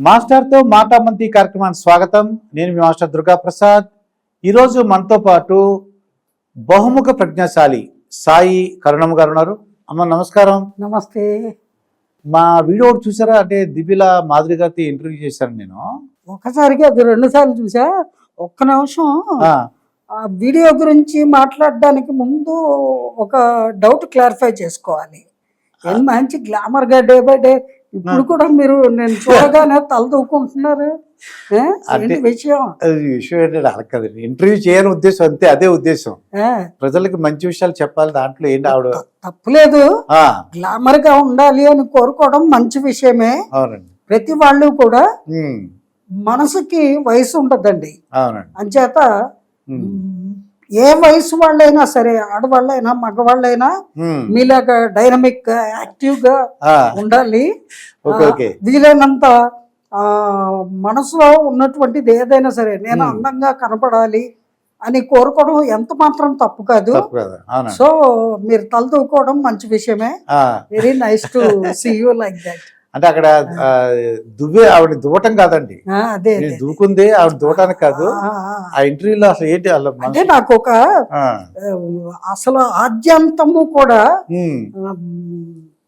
మాస్టర్తో మాటామంతి కార్యక్రమానికి స్వాగతం. నేను మీ మాస్టర్ దుర్గా ప్రసాద్ ఈరోజు మనతో పాటు బహుముఖ ప్రజ్ఞాశాలి సాయి కరుణమ్మ గారు ఉన్నారు. అమ్మ నమస్కారం. నమస్తే. మా వీడియో చూసారా? అంటే దివ్యల మాధురి గారితో ఇంటర్వ్యూ చేశాను నేను. ఒకసారికి అది రెండు సార్లు చూసా. ఒక్క నిమిషం. ఆ, ఆ వీడియో గురించి మాట్లాడడానికి ముందు ఒక డౌట్ క్లారిఫై చేసుకోవాలి. ఏం మంచి గ్లామర్గా డే బై డే ఇప్పుడు కూడా మీరు నేను చూడగానే తల దూకుంటున్నారు విషయం? అది విషయం ఏంటంటే అలా కదండి ఇంటర్వ్యూ చేయని ఉద్దేశం అంతే అదే ఉద్దేశం? ప్రజలకి మంచి విషయాలు చెప్పాలి దాంట్లో ఏంటి ఆవిడ? తప్పులేదు. గ్లామర్గా ఉండాలి అని కోరుకోవడం మంచి విషయమే. అవునండి. ప్రతి వాళ్ళు కూడా మనసుకి వయసు ఉంటదండి. అవునండి. అంచేత ఏ వయసు వాళ్ళైనా సరే ఆడవాళ్ళైనా మగవాళ్ళైనా మీలాగా డైనమిక్గా యాక్టివ్గా ఉండాలి. వీలైనంత ఆ మనసులో ఉన్నటువంటిది ఏదైనా సరే నేను. అందంగా కనపడాలి అని కోరుకోవడం ఎంత మాత్రం తప్పు కాదు. సో మీరు తలదూకోవడం మంచి విషయమే. Very nice to see you like that అంటే అక్కడ దువ్వే ఆవిడ దువ్వటం కాదండి. దూకుంది ఆవిడ దూవటానికి కాదు. ఆ, ఇంటర్వ్యూలో అసలు ఏంటి అంటే నాకు ఒక అసలు ఆద్యంతము కూడా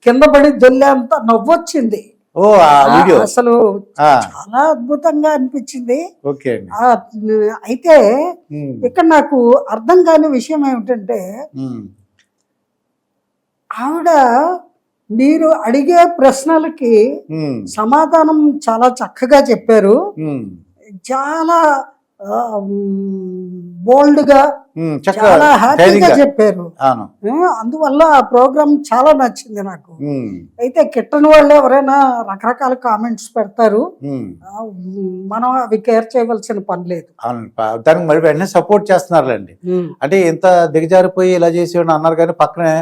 కింద పడి దొల్లేంత నవ్వొచ్చింది. ఓ అసలు చాలా అద్భుతంగా అనిపించింది. అయితే ఇక్కడ నాకు అర్థం కాని విషయం ఏమిటంటే ఆవిడ మీరు అడిగే ప్రశ్నలకి సమాధానం చాలా చక్కగా చెప్పారు. చాలా బోల్డ్గా చాలా హ్యాపీగా. చెప్పారు. అందువల్ల ఆ ప్రోగ్రామ్ చాలా నచ్చింది నాకు. అయితే కిట్టని వాళ్ళు ఎవరైనా రకరకాల కామెంట్స్ పెడతారు. మనం అవి కేర్ చేయవలసిన పని లేదు. దానికి మరి వెంటనే సపోర్ట్ చేస్తున్నారులేండి. అంటే ఇంత దిగజారిపోయి ఇలా చేసేవాడిని అన్నారు కానీ పక్కనే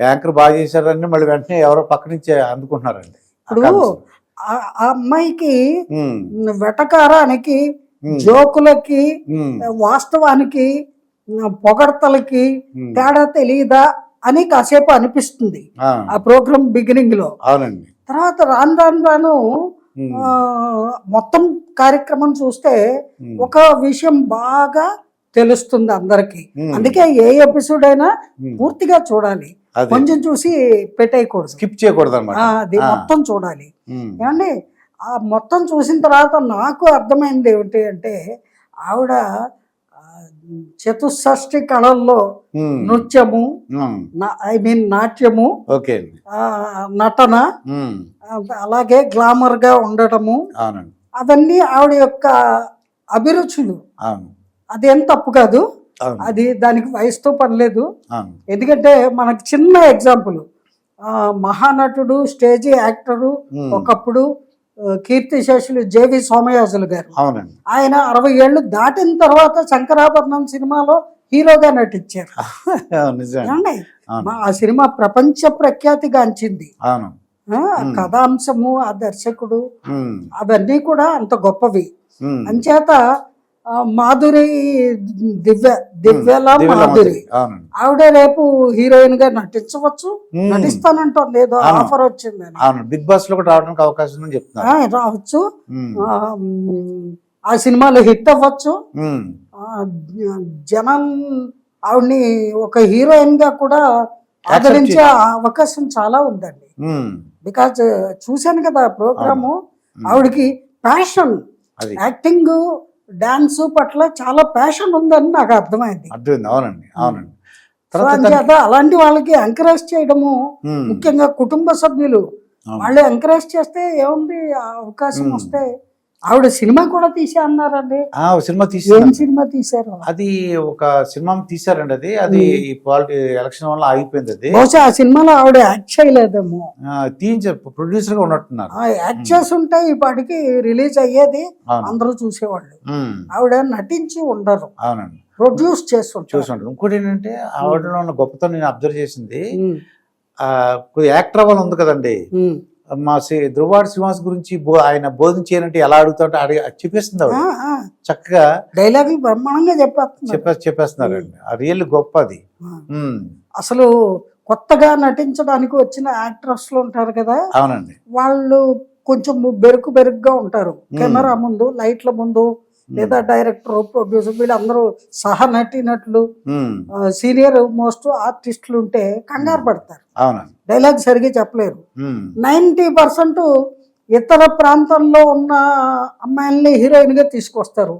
యాంకర్ బాగా చేశారని మళ్ళీ వెంటనే ఎవరో పక్క నుంచి అందుకుంటున్నారండి. ఆ ఇప్పుడు. ఆ అమ్మాయికి వెటకారానికి జోకులకి వాస్తవానికి పొగడ్తలకి తేడా తెలియదా అని కాసేపు అనిపిస్తుంది ఆ, ప్రోగ్రామ్ బిగినింగ్లో అవునండి. తర్వాత రాను రాను రాను మొత్తం కార్యక్రమం చూస్తే ఒక విషయం బాగా తెలుస్తుంది అందరికి. అందుకే ఏ ఎపిసోడ్ అయినా పూర్తిగా చూడాలి. కొంచెం చూసి పెట్టేయకూడదు. స్కిప్ చేయకూడదు అనమాట అది మొత్తం చూడాలి. ఏమండి ఆ మొత్తం చూసిన తర్వాత నాకు అర్థమైంది ఏమిటి అంటే ఆవిడ చతుషష్ఠి కళల్లో నృత్యము ఐ మీన్ నాట్యము నటన అలాగే గ్లామర్గా ఉండటము అవన్నీ ఆవిడ యొక్క అభిరుచులు. అదేం తప్పు కాదు. అది దానికి వయసుతో పని లేదు. అవును. ఎందుకంటే మనకు చిన్న ఎగ్జాంపుల్ మహానటుడు స్టేజీ యాక్టరు ఒకప్పుడు ఆ, కీర్తిశేషులు జేవి సోమయాజులు గారు. ఆయన అరవై ఏళ్ళు దాటిన తర్వాత శంకరాభరణం సినిమాలో హీరోగా నటించారు. ఆ సినిమా ప్రపంచ ప్రఖ్యాతిగాంచింది. కథాంశము ఆ దర్శకుడు అవన్నీ కూడా అంత గొప్పవి. అంచేత మాధురి దివ్య దివ్యల మాధురి. ఆవిడ రేపు హీరోయిన్గా నటించవచ్చు. నటిస్తానంటుంది ఏదో. ఆఫర్ వచ్చిందని అవును. బిగ్ బాస్లో కూడా రావడానికి అవకాశం ఉందని రావచ్చు. ఆ, సినిమాలో హిట్ అవ్వచ్చు. జనం ఆవిడ్ని ఒక హీరోయిన్గా కూడా ఆదరించే అవకాశం చాలా ఉందండి. బికాజ్ చూశాను కదా ప్రోగ్రాము. ఆవిడకి ప్యాషన్ యాక్టింగ్ డాన్స్ పట్ల చాలా ప్యాషన్ ఉందని నాకు అర్థమైంది. అర్థమైంది. అవునండి అవునండి. తర్వాత అలాంటి వాళ్ళకి ఎంకరేజ్ చేయడము ముఖ్యంగా కుటుంబ సభ్యులు. వాళ్ళు ఎంకరేజ్ చేస్తే ఏముంది? అవకాశం. వస్తే ఆవిడ సినిమా కూడా తీసే అన్నారండి. సినిమా ఏం తీసారు సినిమా తీశారు? అది ఒక సినిమా తీసారండి అది. అది పాలిటి ఎలక్షన్ వల్ల ఆగిపోయింది అది. బహుశా ఆ సినిమాలో ఆవిడ యాక్ట్ చేయలేదేమో. ఆ, తీయించ ప్రొడ్యూసర్గా ఉన్నట్టున్నారు. యాక్ట్ చేసి ఉంటే ఈ పాటికి రిలీజ్ అయ్యేది అందరూ చూసేవాళ్ళు. ఆవిడ నటించి ఉండరు. అవునండి. ప్రొడ్యూస్ చేస్తుంటారు చూసుంటారు ఇంకోటి ఏంటంటే ఆవిడలో ఉన్న గొప్పతనం నేను అబ్జర్వ్ చేసింది. ఆ యాక్టర్ అవ్వాలి ఉంది కదండి. మా శ్రీ ధృవాడి శ్రీనివాస్ గురించి ఆయన బోధించేనంటే ఎలా అడుగుతుంటే అడిగి చెప్పేస్తుంది ఆవిడ. చక్కగా డైలాగులు బ్రహ్మాండంగా చెప్పేస్తున్నారు. చెప్పే చెప్పేస్తున్నారండి. రియల్ గొప్ప. ఉమ్, అసలు కొత్తగా నటించడానికి వచ్చిన యాక్ట్రెస్లు ఉంటారు కదా అవునండి. వాళ్ళు కొంచెం బెరుకు బెరుకుగా ఉంటారు. కెమెరా ముందు లైట్ల ముందు లేదా డైరెక్టర్ ప్రొడ్యూసర్ వీళ్ళందరూ సహ నటినట్లు ఉమ్, సీనియర్ మోస్ట్ ఆర్టిస్టులు ఉంటే కంగారు పడతారు. అవునండి. డైలాగ్ సరిగ్గా చెప్పలేరు. ఉమ్, నైంటీ పర్సెంట్ ఇతర ప్రాంతాల్లో ఉన్న అమ్మాయిల్ని హీరోయిన్గా తీసుకొస్తారు.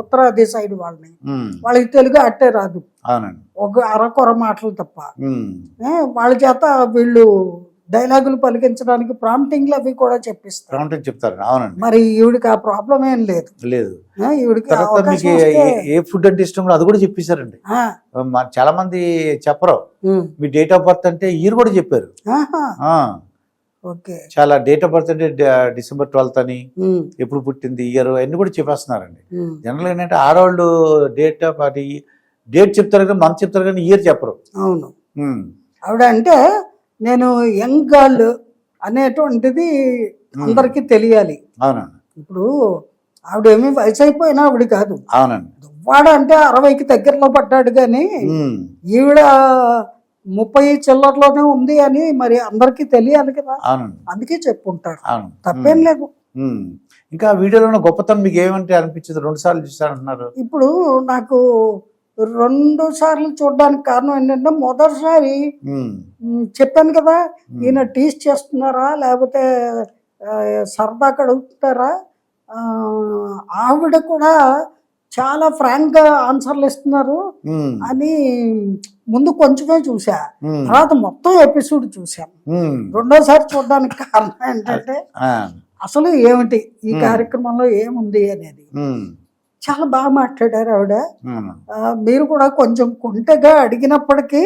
ఉత్తరాది సైడ్ వాళ్ళని. వాళ్ళకి తెలుగు అట్టే రాదు. ఒక అరకొర మాటలు తప్ప. వాళ్ళ చేత వీళ్ళు డైలాగులు పలికించడానికి ప్రాంప్టింగ్లు అవి కూడా చెప్పిస్తారు. ప్రాంప్టింగ్ చెప్తారు. అవునండి. మరి ఈవిడికి ఆ ప్రాబ్లం ఏం లేదు. లేదు. ఈవిడికి మీకు ఏ- ఫుడ్ అంటే ఇష్టం అది కూడా చెప్పేశారండి. చాలా మంది చెప్పరు. మీ డేట్ ఆఫ్ బర్త్ అంటే ఇయర్ కూడా చెప్పారు. ఓకే. చాలా డేట్ ఆఫ్ బర్త్ అంటే డిసెంబర్ ట్వెల్త్ అని ఎప్పుడు పుట్టింది ఇయర్ అన్ని కూడా చెప్పేస్తున్నారండి. జనరల్ ఏంటంటే ఆడవాళ్ళు డేట్ ఆఫ్ అది డేట్ చెప్తారు కానీ మంత్ చెప్తారు కానీ ఇయర్ చెప్పరు. అవును. ఆవిడ అంటే నేను యంగ్ గర్ల్ అనేటువంటిది అందరికీ తెలియాలి. అవునండి. ఇప్పుడు ఆవిడ ఏమీ వయసు అయిపోయినా ఆవిడ కాదు. అవునండి. దువ్వాడ అంటే అరవైకి దగ్గరలో పడ్డాడు కానీ ఈవిడ ముప్పై చిల్లర్లోనే ఉంది అని మరి అందరికీ తెలియాలి కదా. అందుకే చెప్పుంటారు. అవును. తప్పేం లేదు. ఇంకా వీడియోలో గొప్పతనం మీకు ఏమంటే అనిపించింది? రెండు సార్లు చూసారంటున్నారు ఇప్పుడు నాకు రెండు సార్లు చూడడానికి కారణం ఏంటంటే మొదటిసారి చెప్పాను కదా ఈయన టీస్ చేస్తున్నారా లేకపోతే సరదా కడుగుతారా ఆవిడ కూడా చాలా ఫ్రాంక్గా ఆన్సర్లు ఇస్తున్నారు అని ముందు కొంచెమే చూసా. తర్వాత మొత్తం ఎపిసోడ్ ఉమ్, రెండోసారి చూడడానికి కారణం ఏంటంటే అసలు ఏమిటి ఈ కార్యక్రమంలో ఏముంది అనేది. చాలా బాగా మాట్లాడారు ఆవిడ. మీరు కూడా కొంచెం కొంటెగా అడిగినప్పటికీ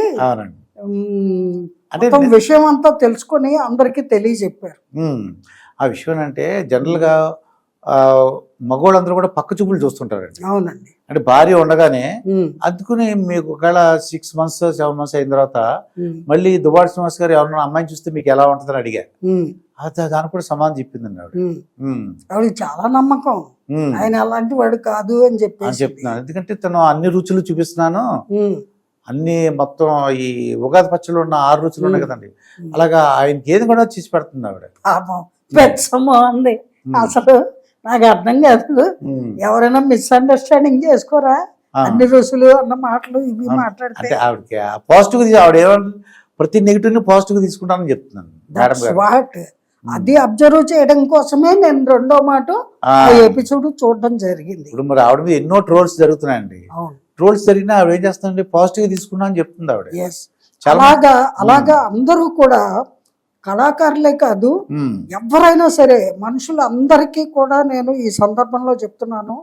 అంటే విషయం అంతా తెలుసుకొని అందరికీ తెలియజెప్పారు. ఆ విషయం అంటే జనరల్గా మగవాళ్ళందరూ కూడా పక్క చూపులు చూస్తుంటారండి. అవునండి. అంటే భార్య ఉండగానే అందుకుని మీకు ఒకవేళ సిక్స్ మంత్స్ సెవెన్ మంత్స్ అయిన తర్వాత మళ్ళీ దుబాడు శ్రీనివాస్ గారు ఎవరన్నా అమ్మాయిని చూస్తే మీకు ఎలా ఉంటుందని అడిగా. దానికి కూడా సమాధానం చెప్పిందండి ఆవిడ. ఆవిడకి చాలా నమ్మకం. ఆయన అలాంటి వాడు కాదు అని చెప్పేసి. చెప్తున్నాను ఎందుకంటే తను అన్ని రుచులు చూపిస్తున్నాను. అన్ని మొత్తం ఈ ఉగాది పచ్చళ్ళు ఉన్న ఆరు రుచులు ఉన్నాయి కదండి. అలాగా ఆయనకి ఏది కూడా చేసి పెడుతుంది ఆవిడ. అంది అసలు నాకు అర్థం కాదు. ఎవరైనా మిస్అండర్స్టాండింగ్ చేసుకోరా. అన్ని రుసులు అన్న మాటలు ఇవి. మాట్లాడితే. ఆవిడకి పాజిటివ్ ఆవిడ ఏమన్నా ప్రతి నెగిటివ్ని పాజిటివ్ తీసుకుంటానని చెప్తున్నాను. అది అబ్జర్వ్ చేయడం కోసమే నేను రెండో మాట ఎపిసోడ్ చూడడం జరిగింది. ఇప్పుడు మరి ఆవిడ మీద ఎన్నో ట్రోల్స్ జరుగుతున్నాయండి. అవును. ట్రోల్స్ జరిగినా ఆవిడ ఏం చేస్తుందంటే పాజిటివ్గా తీసుకున్నా అని చెప్తుంది ఆవిడ. అలాగా అలాగా అందరూ కూడా కళాకారులే కాదు ఎవరైనా సరే మనుషులందరికీ కూడా నేను ఈ సందర్భంలో చెప్తున్నాను.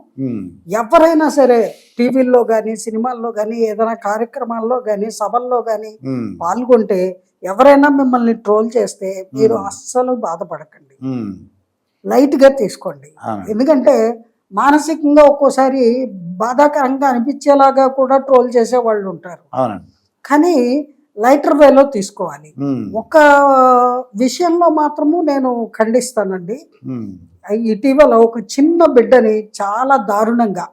ఎవరైనా సరే టీవీల్లో కానీ సినిమాల్లో కానీ ఏదైనా కార్యక్రమాల్లో కానీ సభల్లో కానీ పాల్గొంటే ఎవరైనా మిమ్మల్ని ట్రోల్ చేస్తే మీరు అస్సలు బాధపడకండి. లైట్గా తీసుకోండి. ఎందుకంటే మానసికంగా ఒక్కోసారి బాధాకరంగా అనిపించేలాగా కూడా ట్రోల్ చేసే వాళ్ళు ఉంటారు కానీ లైటర్ వేలో తీసుకోవాలి. ఒక విషయంలో మాత్రము నేను ఖండిస్తానండి. ఇటీవల ఒక చిన్న బిడ్డని చాలా దారుణంగా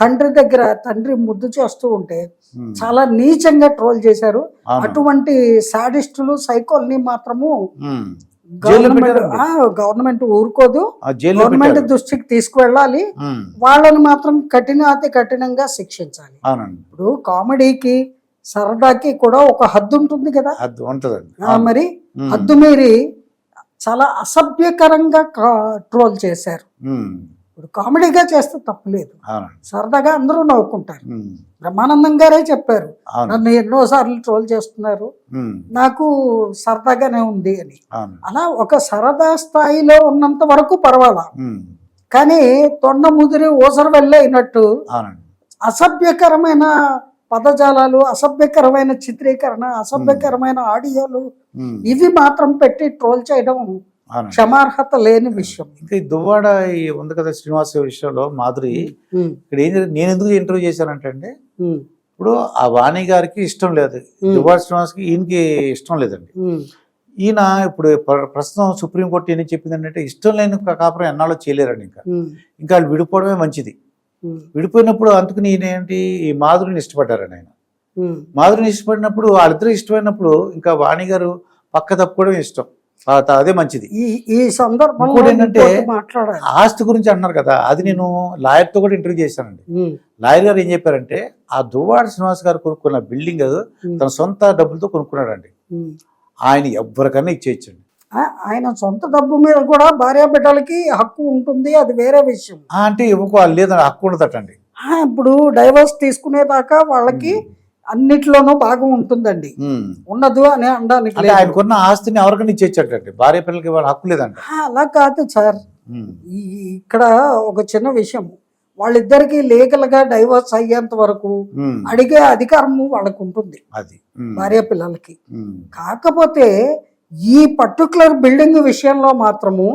తండ్రి దగ్గర తండ్రి ముద్దు చేస్తూ ఉంటే చాలా నీచంగా ట్రోల్ చేశారు. అటువంటి సాడిస్టులు సైకోల్ని మాత్రము గవర్నమెంట్ గవర్నమెంట్ ఊరుకోదు. గవర్నమెంట్ దృష్టికి తీసుకువెళ్ళాలి. వాళ్ళని మాత్రం కఠినాతి కఠినంగా శిక్షించాలి. ఇప్పుడు కామెడీకి సరదాకి కూడా ఒక హద్దు ఉంటుంది కదా? అది ఉంటదండి. మరి హద్దు మీరి చాలా అసభ్యకరంగా ట్రోల్ చేశారు. ఇప్పుడు కామెడీగా చేస్తే తప్పులేదు. సరదాగా అందరూ నవ్వుకుంటారు. బ్రహ్మానందం గారే చెప్పారు నన్ను ఎన్నో సార్లు ట్రోల్ చేస్తున్నారు. నాకు సరదాగానే ఉంది అని. అలా ఒక సరదా స్థాయిలో ఉన్నంత వరకు పర్వాలా? కానీ తొండ ముదిరి ఊసరు వెళ్ళైనట్టు అవునండి. అసభ్యకరమైన పదజాలాలు అసభ్యకరమైన చిత్రీకరణ అసభ్యకరమైన ఆడియోలు ఇవి మాత్రం పెట్టి ట్రోల్ చేయడం క్షమార్హత లేని విషయం. ఇంకా ఈ దువ్వాడ ఈ ఉంది కదా శ్రీనివాస విషయంలో మాధురి. ఇక్కడ ఏం నేను ఎందుకు ఇంటర్వ్యూ చేశానంటే అండి ఇప్పుడు ఆ వాణి గారికి ఇష్టం లేదు. దువ్వాడ శ్రీనివాస్కి ఈయనకి ఇష్టం లేదండి. ఈయన ఇప్పుడు ప్ర- ప్రస్తుతం సుప్రీంకోర్టు ఏం చెప్పింది అంటే ఇష్టం లేని కాపురం ఎన్నాళ్ళు చేయలేరండి ఇంకా. ఇంకా వాళ్ళు విడిపోవడమే మంచిది. విడిపోయినప్పుడు అందుకని ఈయన ఏంటి ఈ మాధురిని ఇష్టపడ్డారండి ఆయన. మాధురిని ఇష్టపడినప్పుడు వాళ్ళిద్దరూ ఇష్టమైనప్పుడు ఇంకా వాణి గారు పక్క తప్పుకోవడం ఇష్టం. అదే మంచిది. ఈ ఈ సందర్భంలో ఏంటంటే- ఆస్తి గురించి అంటున్నారు కదా అది నేను లాయర్తో కూడా ఇంటర్వ్యూ చేశానండి. లాయర్ గారు ఏం చెప్పారంటే ఆ దువ్వాడ శ్రీనివాస్ గారు కొనుక్కున్న బిల్డింగ్ తన సొంత డబ్బులతో కొనుక్కున్నాడండి. ఆయన ఎవ్వరికన్నా ఇచ్చేయచ్చండి. ఆయన సొంత డబ్బు మీద కూడా భార్య బిడ్డలకి హక్కు ఉంటుంది అది వేరే విషయం. అంటే ఇవ్వకోవాలి లేదండి హక్కు ఉండదటండి. ఇప్పుడు డైవర్స్ తీసుకునేదాకా వాళ్ళకి అన్నిట్లోనూ భాగం ఉంటుందండి. ఉండదు అని అనడానికి. ఆయనకున్న ఆస్తిని ఎవరికైనా ఇచ్చేచ్చటండి భార్య పిల్లలకి వాళ్ళ హక్కు లేదంట. ఆ, అలా కాదు సార్. ఇక్కడ ఒక చిన్న విషయం. వాళ్ళిద్దరికి లీగల్గా డైవర్స్ అయ్యేంత వరకు. అడిగే అధికారము వాళ్ళకు ఉంటుంది. అది. భార్య పిల్లలకి. కాకపోతే ఈ పర్టికులర్ బిల్డింగ్ విషయంలో మాత్రము.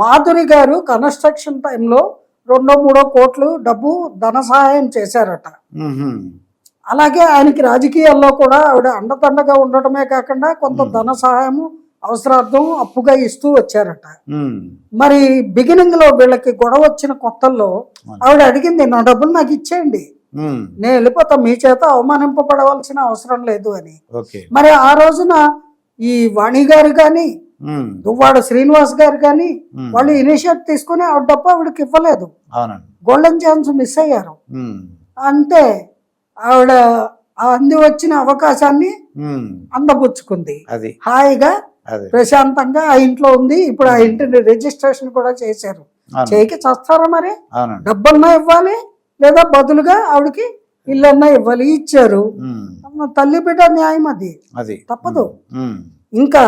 మాధురి గారు కన్స్ట్రక్షన్ టైంలో రెండో మూడో కోట్లు డబ్బు ధన సహాయం చేశారట. అలాగే ఆయనకి రాజకీయాల్లో కూడా ఆవిడ అండదండగా ఉండటమే కాకుండా కొంత ధన సహాయము అవసరార్థం అప్పుగా ఇస్తూ వచ్చారట. మరి బిగినింగ్లో వీళ్ళకి గొడవ వచ్చిన కొత్తల్లో ఆవిడ అడిగింది నా డబ్బులు నాకు ఇచ్చేయండి. నేను వెళ్ళిపోతా మీ చేత అవమానింపబడవలసిన అవసరం లేదు అని మరి ఆ రోజున ఈ వాణి గారు కానీ. దువ్వాడ శ్రీనివాస్ గారు కానీ. వాళ్ళు ఇనిషియేట్ తీసుకుని ఆవిడ డబ్బు ఆవిడకి ఇవ్వలేదు. గోల్డెన్ ఛాన్స్ మిస్ అయ్యారు. అంతే ఆవిడ ఆ అంది వచ్చిన అవకాశాన్ని ఉమ్. అందబుచ్చుకుంది. అది. హాయిగా అదే. ప్రశాంతంగా ఆ ఇంట్లో ఉంది. ఇప్పుడు ఆ ఇంటిని రిజిస్ట్రేషన్ కూడా చేశారు. చేయికి చస్తారా మరి? డబ్బన్నా ఇవ్వాలి లేదా బదులుగా ఆవిడకి ఇల్లన్నా ఇవ్వాలి ఇచ్చారు. తల్లి బిడ్డ న్యాయం అది. అది. తప్పదు. ఇంకా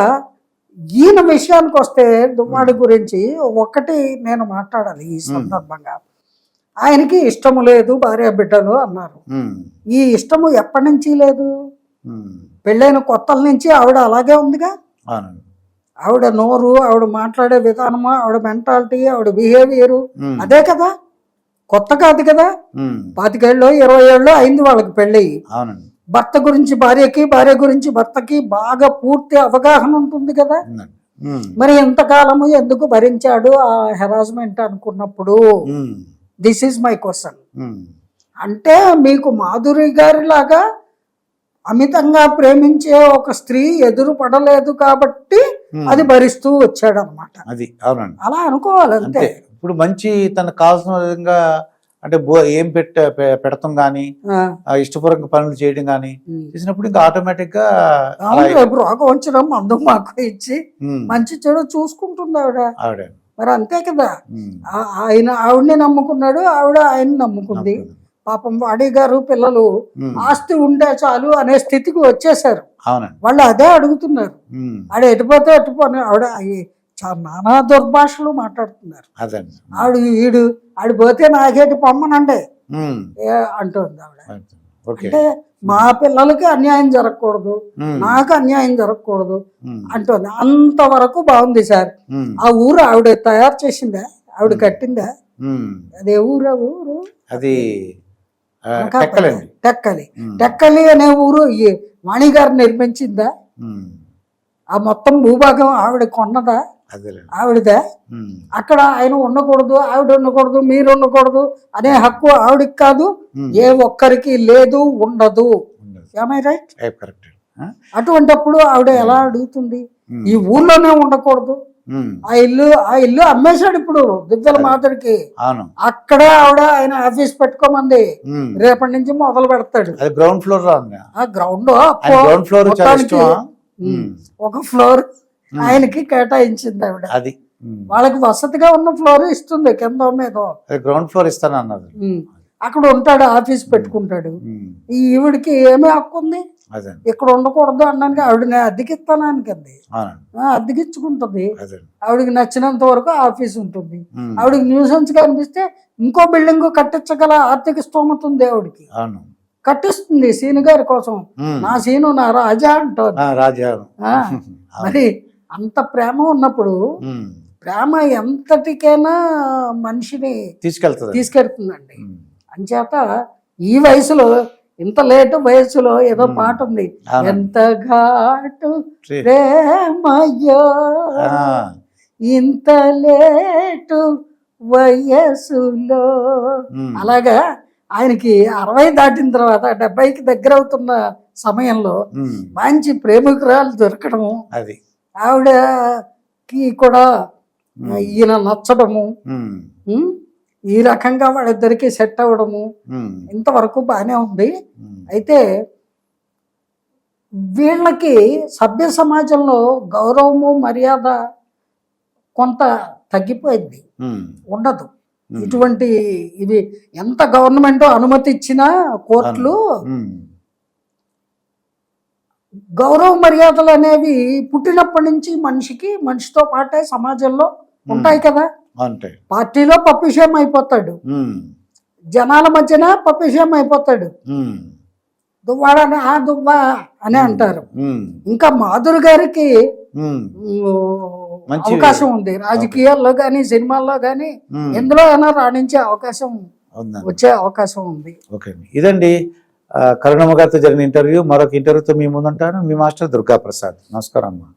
ఈయన విషయానికి వస్తే దువ్వాడి గురించి ఒకటి నేను మాట్లాడాలి ఈ సందర్భంగా. ఆయనకి ఇష్టము లేదు భార్య బిడ్డలు అన్నారు. ఈ ఇష్టము ఎప్పటి నుంచి లేదు. పెళ్ళైన కొత్తల నుంచి ఆవిడ అలాగే ఉందిగా? ఆవిడ నోరు ఆవిడ మాట్లాడే విధానము ఆవిడ మెంటాలిటీ ఆవిడ బిహేవియరు. అదే కదా? కొత్త కాదు కదా. పాతికేళ్ళు ఇరవై ఏళ్ళు అయింది వాళ్ళకి పెళ్ళి. అవునండి. భర్త గురించి భార్యకి భార్య గురించి భర్తకి బాగా పూర్తి అవగాహన ఉంటుంది కదా. మరి ఎంతకాలము ఎందుకు భరించాడు ఆ హెరాస్మెంట్ అనుకున్నప్పుడు. This is my question. అంటే మీకు మాధురి గారి లాగా అమితంగా ప్రేమించే ఒక స్త్రీ ఎదురు పడలేదు కాబట్టి. అది భరిస్తూ వచ్చాడు అనమాట అది అవునండి. అలా అనుకోవాలి అంతే. ఇప్పుడు మంచి తనకు కావాల్సిన విధంగా అంటే ఏం పెట్ట పెడతాం కానీ ఆ, ఇష్టపూర్వక పనులు చేయడం కానీ ఉమ్. చేసినప్పుడు ఇంకా ఆటోమేటిక్గా రోగం వచ్చిన మందు మాకు ఇచ్చి మంచి చెడు చూసుకుంటుంది ఆవిడ. ఆవిడ. మరి అంతే కదా. ఆయన ఆవిడని నమ్ముకున్నాడు ఆవిడ ఆయన నమ్ముకుంది. పాపం వాడి గారు పిల్లలు ఆస్తి ఉంటే చాలు అనే స్థితికి వచ్చేసారు వాళ్ళు అదే అడుగుతున్నారు. ఆవిడ ఎటుపోతే ఎటుపోని ఆవిడ అయ్యి చా- నానా దుర్భాషలు మాట్లాడుతున్నారు. అదండి. ఆవిడ ఈడు ఆవిడ పోతే నాకేటి పొమ్మనండి. అంటుంది ఆవిడ. అంటే మా పిల్లలకి అన్యాయం జరగకూడదు నాకు అన్యాయం జరగకూడదు అంటుంది. అంతవరకు బాగుంది సార్. ఆ ఊరు ఆవిడ తయారు చేసిందా? ఆవిడ కట్టిందా. అదే ఊరు ఊరు? అది టెక్కలి టెక్కలి. అనే ఊరు వాణి గారు నిర్మించిందా? ఆ మొత్తం భూభాగం ఆవిడ కొన్నదా? ఆవిడదా? అక్కడ ఆయన ఉండకూడదు ఆవిడ ఉండకూడదు మీరు ఉండకూడదు అనే హక్కు ఆవిడకి కాదు ఏ ఒక్కరికి లేదు ఉండదు. రైట్ ఆ? అటువంటప్పుడు ఆవిడ ఎలా అడుగుతుంది? ఈ ఊర్లోనే ఉండకూడదు. ఆ ఇల్లు ఆ ఇల్లు అమ్మేశాడు ఇప్పుడు దిద్దల అవును. అక్కడే ఆవిడ ఆయన ఆఫీస్ పెట్టుకోమంది. రేపటి నుంచి మొదలు పెడతాడు. గ్రౌండ్ ఫ్లోర్లో ఆ గ్రౌండ్ గ్రౌండ్ ఫ్లోర్ ఒక ఫ్లోర్ ఆయనకి కేటాయించింది ఆవిడ. అది. వాళ్ళకి వసతిగా ఉన్న ఫ్లోర్ ఇస్తుంది కింద మీద. గ్రౌండ్ ఫ్లోర్ ఇస్తాను అన్నది. అక్కడ ఉంటాడు ఆఫీస్ పెట్టుకుంటాడు. ఈ ఈవిడికి ఏమి హక్కు ఉంది? ఇక్కడ ఉండకూడదు అన్నానికి ఆవిడని అద్దెకిస్తానానికి అంది. అవునండి. ఆ, అద్దెకిచ్చుకుంటుంది. అదే. ఆవిడకి నచ్చినంత వరకు ఆఫీస్ ఉంటుంది. ఆవిడకి న్యూసెన్స్గా అనిపిస్తే ఇంకో బిల్డింగ్ కట్టించగల ఆర్థిక స్తోమత ఉంది ఆవిడకి. కట్టిస్తుంది సీను గారి కోసం. నా సీను నా రాజా అంటోంది. ఆ, రాజా. మరి అంత ప్రేమ ఉన్నప్పుడు ప్రేమ ఎంతటికైనా మనిషిని తీసుకెళ్తుంది తీసుకెడుతుందండి ఉమ్, అంచేత ఈ వయసులో ఇంత లేటు వయసులో ఏదో. పాట ఉంది. ఎంత ఘాటు ప్రేమయ్యో ఇంత లేటు వయసులో. అలాగా ఆయనకి అరవై దాటిన తర్వాత డెబ్బైకి దగ్గర అవుతున్న సమయంలో మంచి ప్రేమికురాలు దొరకడం అది. ఆవిడకి కూడా ఈయన నచ్చడము? ఈ రకంగా వాళ్ళిద్దరికి సెట్ అవ్వడము ఇంతవరకు బాగానే ఉంది. అయితే వీళ్ళకి సభ్య సమాజంలో గౌరవము మర్యాద కొంత తగ్గిపోయింది. ఉండదు. ఇటువంటి ఇది ఎంత గవర్నమెంట్ అనుమతి ఇచ్చినా కోర్టులు గౌరవ మర్యాదలు అనేవి పుట్టినప్పటి నుంచి మనిషికి మనిషితో పాటే సమాజంలో ఉంటాయి కదా? అంతే పార్టీలో పప్పిషేం అయిపోతాడు. జనాల మధ్యన పప్పిషేం అయిపోతాడు. ఉమ్, దువ్వాడని ఆ దువ్వా అని అంటారు. ఇంకా మాధురి గారికి అవకాశం ఉంది. రాజకీయాల్లో కానీ సినిమాల్లో కానీ. ఎందులో అయినా రాణించే అవకాశం వచ్చే అవకాశం ఉంది. ఓకే ఇదండి కరుణమ్మ గారితో జరిగిన ఇంటర్వ్యూ మరొక ఇంటర్వ్యూతో మీ ముందుంటాను. మీ మాస్టర్ దుర్గా ప్రసాద్ నమస్కారం అమ్మా.